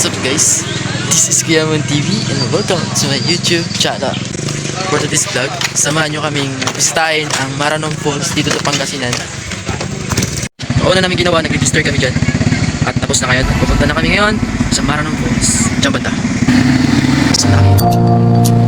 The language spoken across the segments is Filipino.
What's up guys? This is Kiyamon TV and welcome to my YouTube channel. For today's vlog, samahan nyo kaming bisitahin ang Maranong Falls dito sa Pangasinan. Una namin ginawa, nag-register kami dyan. At tapos na ngayon, pupunta na kami ngayon sa Maranong Falls. Diyan banda. Sa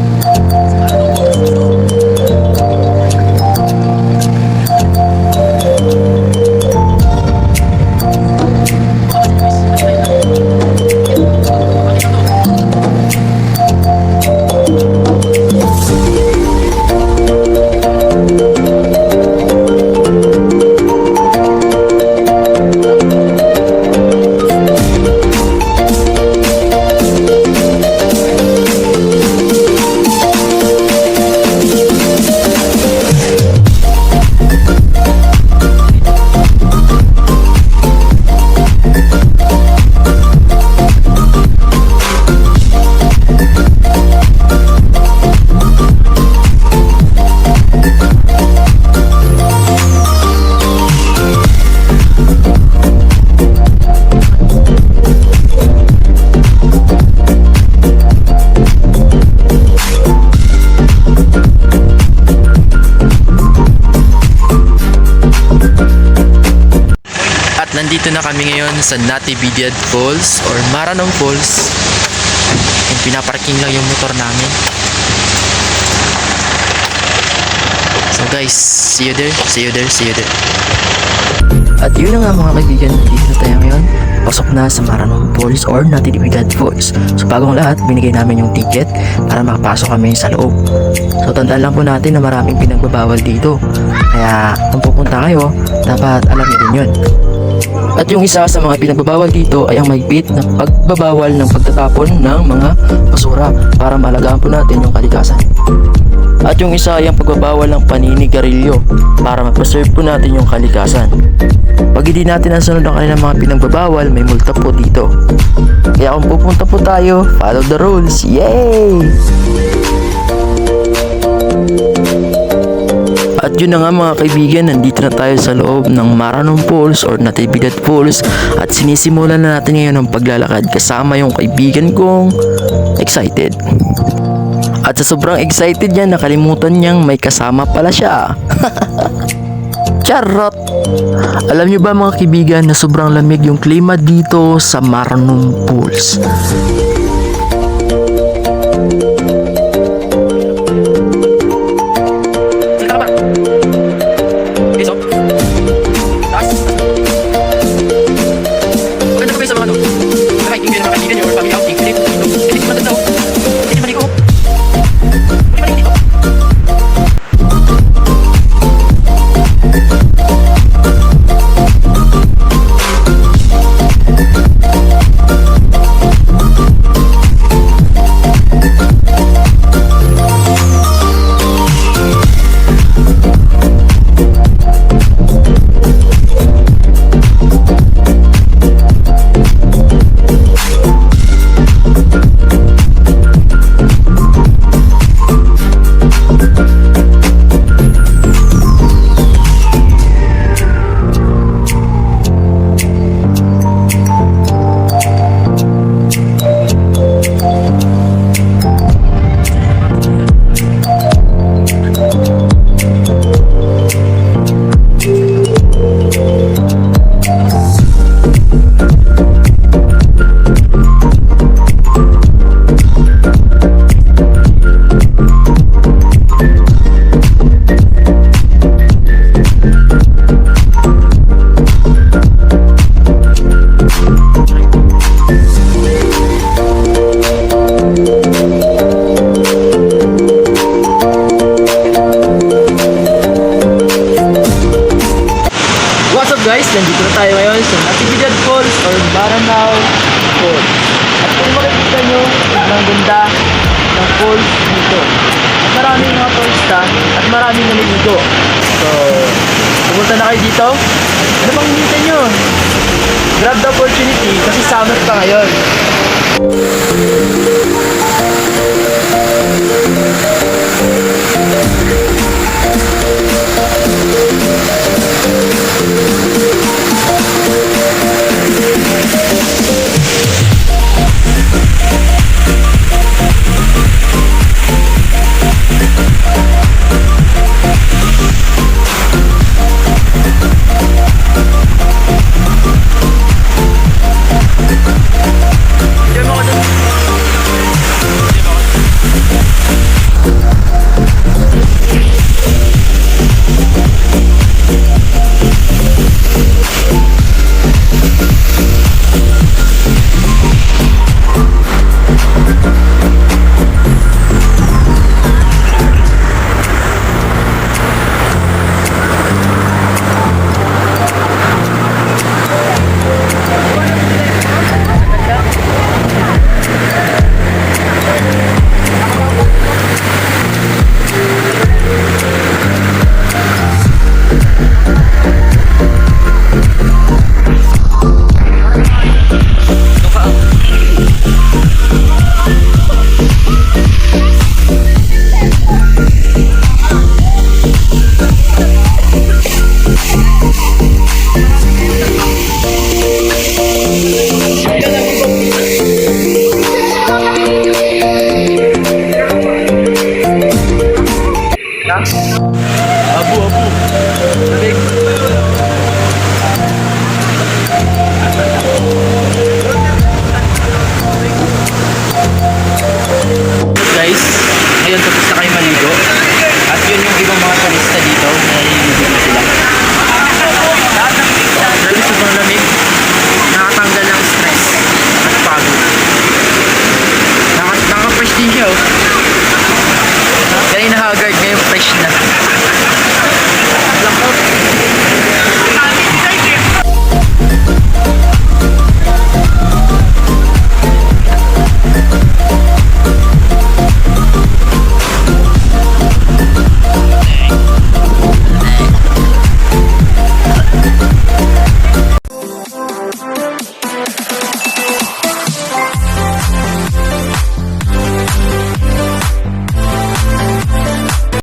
nandito na kami ngayon sa Natividad Falls or Maranong Falls. And pinaparking lang yung motor namin. So guys, see you there, see you there, see you there. At yun na nga mga kaibigan, dito na tayo ngayon. Pasok na sa Maranong Falls or Natividad Falls. So bagong lahat, binigay namin yung ticket para makapasok kami sa loob. So tandaan lang po natin na maraming pinagbabawal dito. Kaya kung pupunta kayo, dapat alam niyo din yun. At yung isa sa mga pinagbabawal dito ay ang maigpit na pagbabawal ng pagtatapon ng mga basura para maalagaan po natin yung kalikasan. At yung isa ay ang pagbabawal ng paninigarilyo para ma-preserve po natin yung kalikasan. Pag hindi natin nasunod ang kanilang mga pinagbabawal, may multa po dito. Kaya kung pupunta po tayo, follow the rules. Yay! At yun na nga mga kaibigan, nandito na tayo sa loob ng Maranong Falls or Natividad Falls at sinisimulan na natin ngayon ang paglalakad kasama yung kaibigan kong excited. At sa sobrang excited niya, nakalimutan niyang may kasama pala siya. Charot! Alam niyo ba mga kaibigan na sobrang lamig yung klima dito sa Maranong Falls? Turista at maraming naliligo. So, pumunta na kayo dito. Ano bang hinihintay nyo? Grab the opportunity kasi summer pa ngayon.